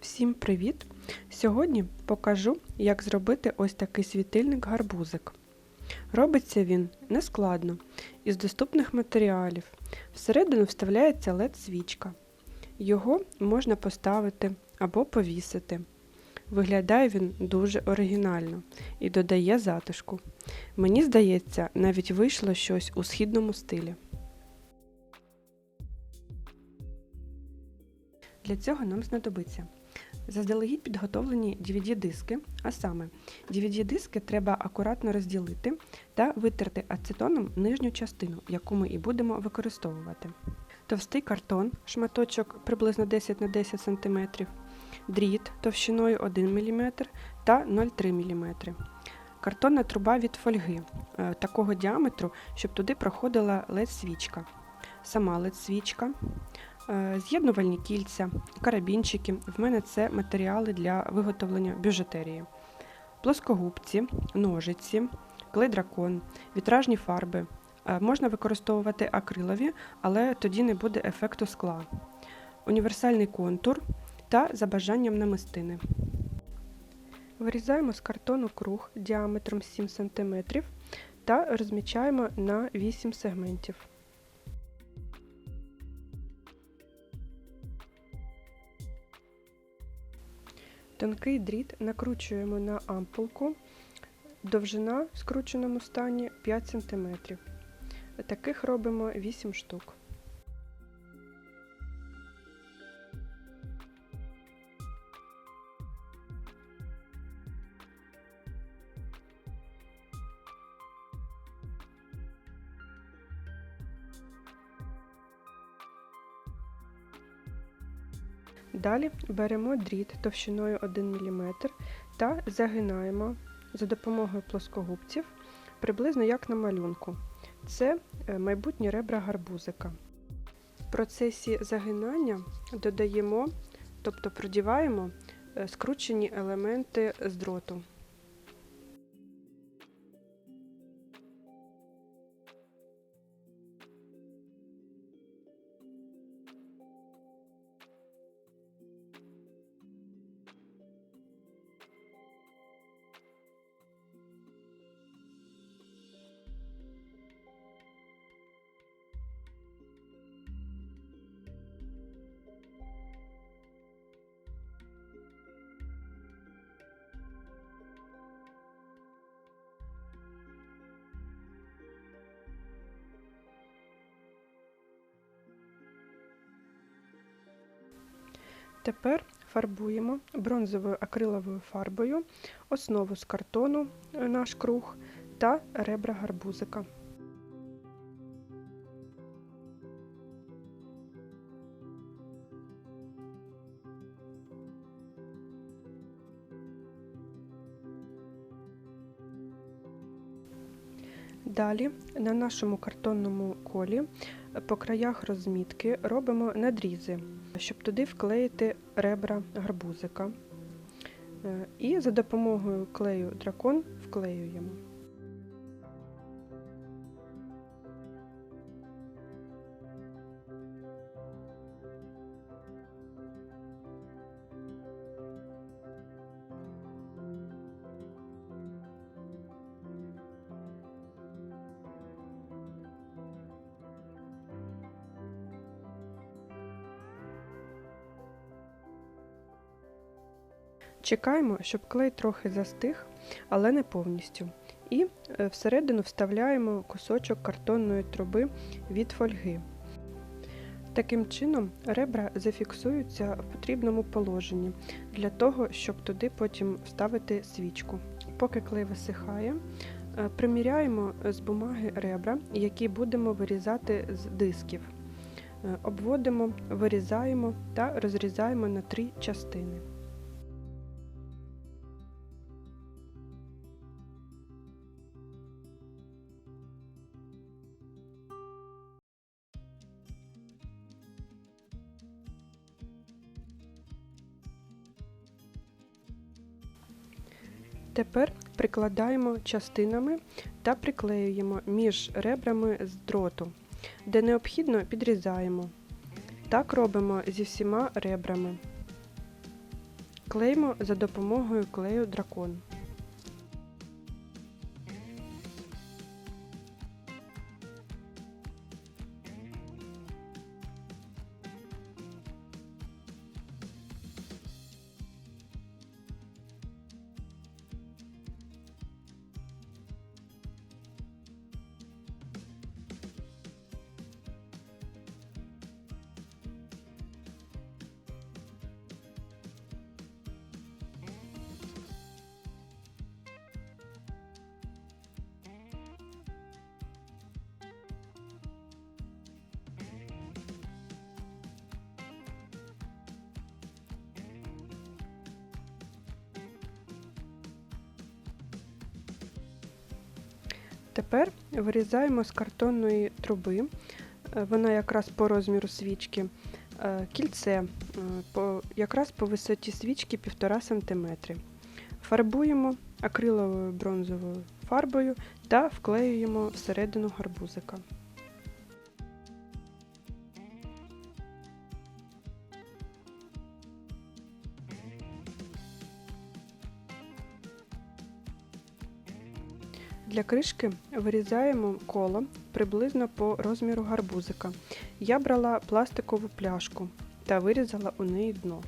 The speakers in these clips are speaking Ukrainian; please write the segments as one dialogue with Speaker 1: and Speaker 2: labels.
Speaker 1: Всім привіт! Сьогодні покажу, як зробити ось такий світильник-гарбузик. Робиться він нескладно, із доступних матеріалів. Всередину вставляється LED-свічка. Його можна поставити або повісити. Виглядає він дуже оригінально і додає затишку. Мені здається, навіть вийшло щось у східному стилі. Для цього нам знадобиться заздалегідь підготовлені DVD-диски, а саме DVD-диски треба акуратно розділити та витерти ацетоном нижню частину, яку ми і будемо використовувати. Товстий картон, шматочок приблизно 10 на 10 см, дріт товщиною 1 мм та 0,3 мм. Картонна труба від фольги е, такого діаметру, щоб туди проходила LED-свічка. Сама LED-свічка, Е, з'єднувальні кільця, карабінчики. В мене це матеріали для виготовлення бюджетерії, плоскогубці, ножиці, клей-дракон, вітражні фарби. Е, можна використовувати акрилові, але тоді не буде ефекту скла, універсальний контур та за бажанням намистини. Вирізаємо з картону круг діаметром 7 см та розмічаємо на 8 сегментів. Тонкий дріт накручуємо на ампулку, довжина в скрученому стані 5 см. Таких робимо 8 штук. Далі беремо дріт товщиною 1 мм та загинаємо за допомогою плоскогубців, приблизно як на малюнку. Це е, майбутні ребра гарбузика. В процесі загинання додаємо, тобто продіваємо е, скручені елементи з дроту. Тепер фарбуємо бронзовою акриловою фарбою основу з картону е, наш круг та ребра гарбузика. Далі на нашому картонному колі по краях розмітки робимо надрізи, щоб туди вклеїти ребра гарбузика. Е, І за допомогою клею дракон вклеюємо. Чекаємо, щоб клей трохи застиг, але не повністю. І е, всередину вставляємо кусочок картонної труби від фольги. Таким чином, ребра зафіксуються в потрібному положенні для того, щоб туди потім вставити свічку. Поки клей висихає, е, приміряємо з бумаги ребра, які будемо вирізати з дисків. Е, обводимо, вирізаємо та розрізаємо на три частини. Тепер прикладаємо частинами та приклеюємо між ребрами з дроту, де необхідно підрізаємо. Так робимо зі всіма ребрами. Клеїмо за допомогою клею дракон. Тепер вирізаємо з картонної труби, е, вона якраз по розміру свічки, е, кільце е, якраз по висоті свічки 1,5 см. Фарбуємо акриловою бронзовою фарбою та вклеюємо всередину гарбузика. Для кришки вирізаємо коло приблизно по розміру гарбузика. Я брала пластикову пляшку та вирізала у неї дно.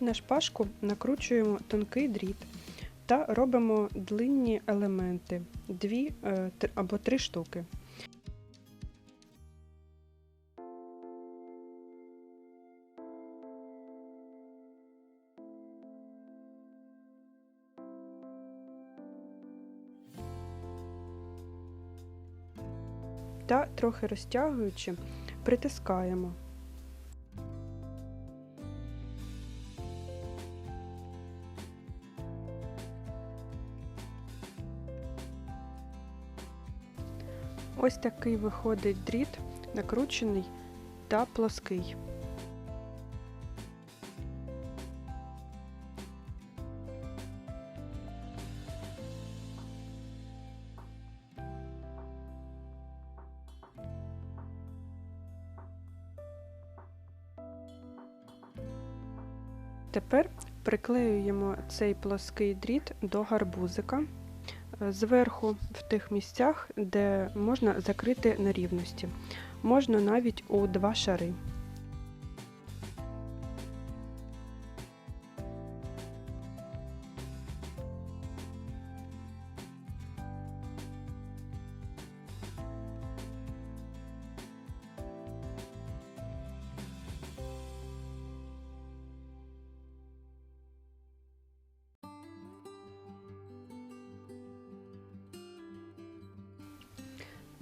Speaker 1: На шпажку накручуємо тонкий дріт та робимо длинні елементи 2 або 3 штуки. Та трохи розтягуючи, притискаємо. Ось такий виходить дріт, накручений та плоский. Тепер приклеюємо цей плоский дріт до гарбузика е, зверху в тих місцях, де можна закрити нерівності. Можна навіть у два шари.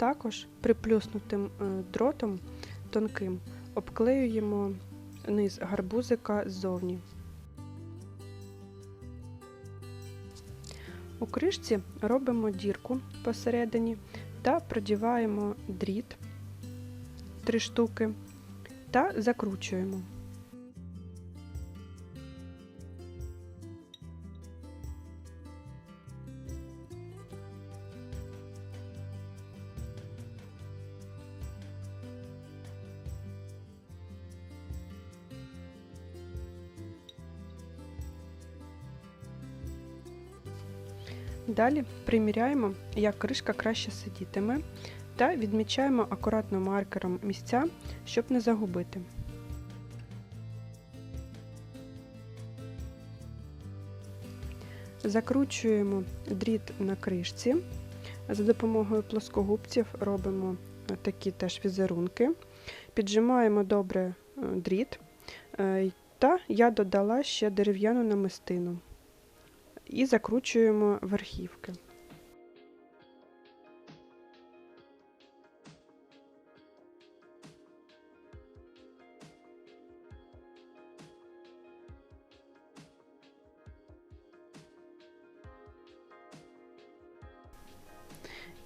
Speaker 1: Також приплюснутим е, дротом тонким обклеюємо низ гарбузика ззовні. У кришці робимо дірку посередині та продіваємо дріт 3 штуки та закручуємо. Далі приміряємо, як кришка краще сидітиме, та відмічаємо акуратно маркером місця, щоб не загубити. Закручуємо дріт на кришці. За допомогою плоскогубців робимо такі теж візерунки. Піджимаємо добре е, дріт, е, та я додала ще дерев'яну намистину і закручуємо верхівки.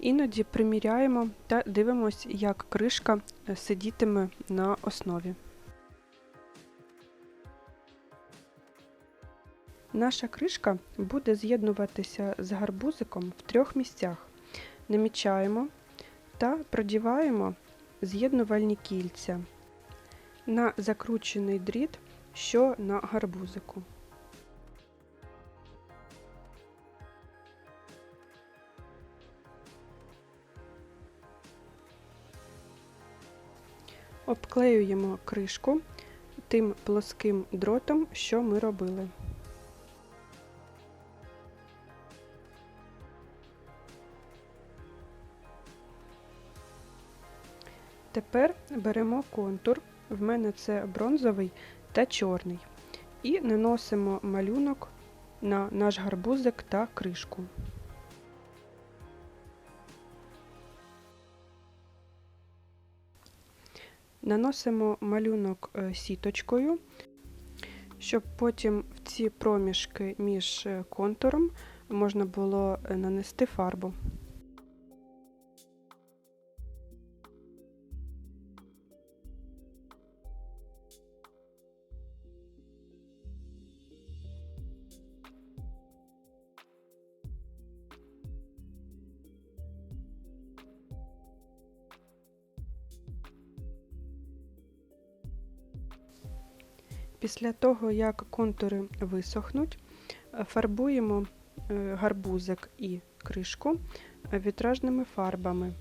Speaker 1: Іноді приміряємо та дивимося, як кришка сидітиме на основі. Наша кришка буде з'єднуватися з гарбузиком в трьох місцях. Намічаємо та продіваємо з'єднувальні кільця. На закручений дріт що на гарбузику. Обклеюємо кришку тим плоским дротом, що ми робили. Тепер беремо контур, в мене це бронзовий та чорний, і наносимо малюнок на наш гарбузик та кришку. Наносимо малюнок е, сіточкою, щоб потім в ці проміжки між е, контуром можна було е, нанести фарбу. Після того, як контури висохнуть, фарбуємо е, гарбузик і кришку вітражними фарбами.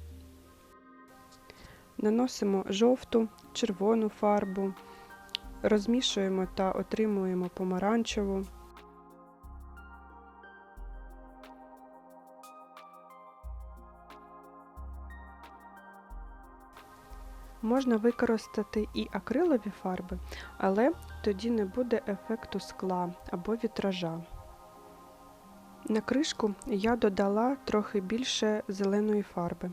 Speaker 1: Наносимо жовту, червону фарбу, розмішуємо та отримуємо помаранчеву. Можна використати і акрилові фарби, але тоді не буде ефекту скла або вітража. На кришку я додала трохи більше зеленої фарби.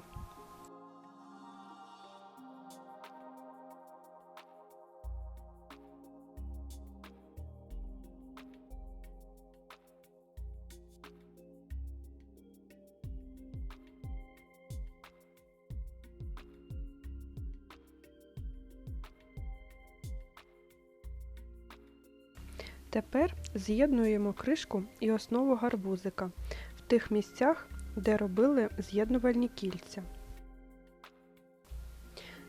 Speaker 1: Тепер з'єднуємо кришку і основу гарбузика в тих місцях, де робили з'єднувальні кільця.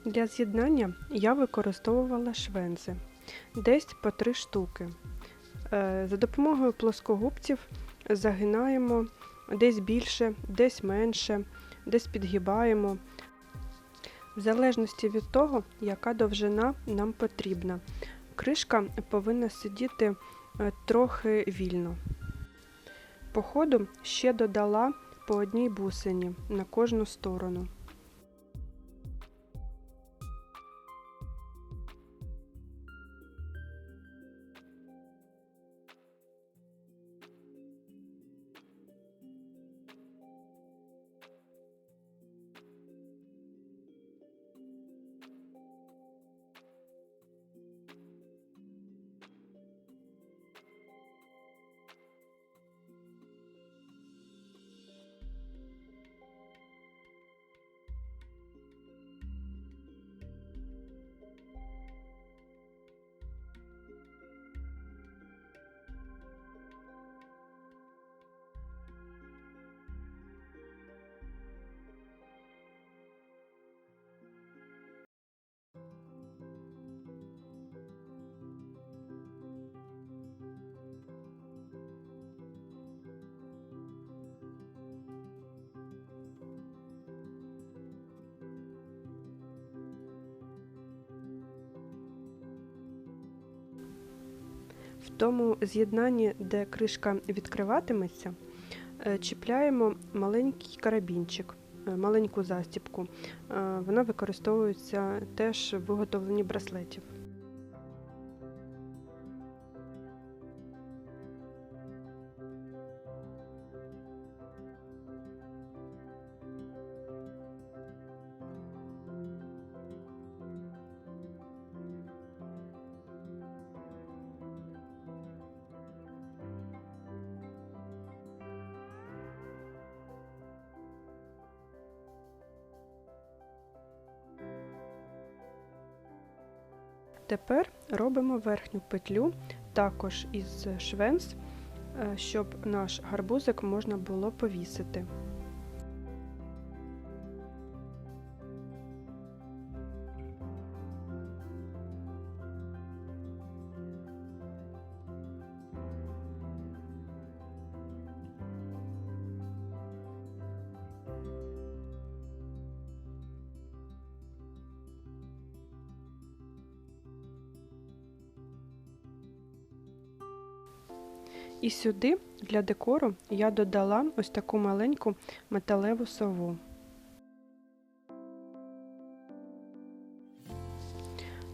Speaker 1: Для з'єднання я використовувала швензи десь по 3 штуки. Е, за допомогою плоскогубців загинаємо десь більше, десь менше, десь підгибаємо, в залежності від того, яка довжина нам потрібна. Кришка повинна сидіти е, трохи вільно. По ходу ще додала по одній бусині на кожну сторону. Тому з'єднанні, де кришка відкриватиметься, е, чіпляємо маленький карабінчик, е, маленьку застібку. Е, вона використовується теж в виготовленні браслетів. Тепер робимо верхню петлю також із швенз, е, щоб наш гарбузик можна було повісити. І сюди для декору я додала ось таку маленьку металеву сову.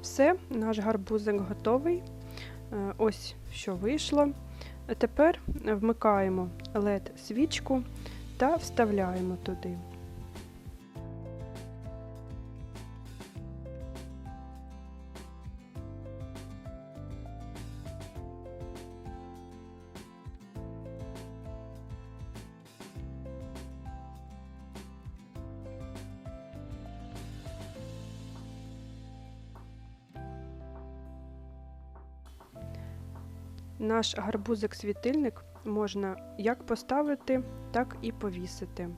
Speaker 1: Все, наш гарбузик готовий. Е, Ось що вийшло. Тепер вмикаємо LED свічку та вставляємо туди. Наш гарбузик-світильник можна як поставити, так і повісити.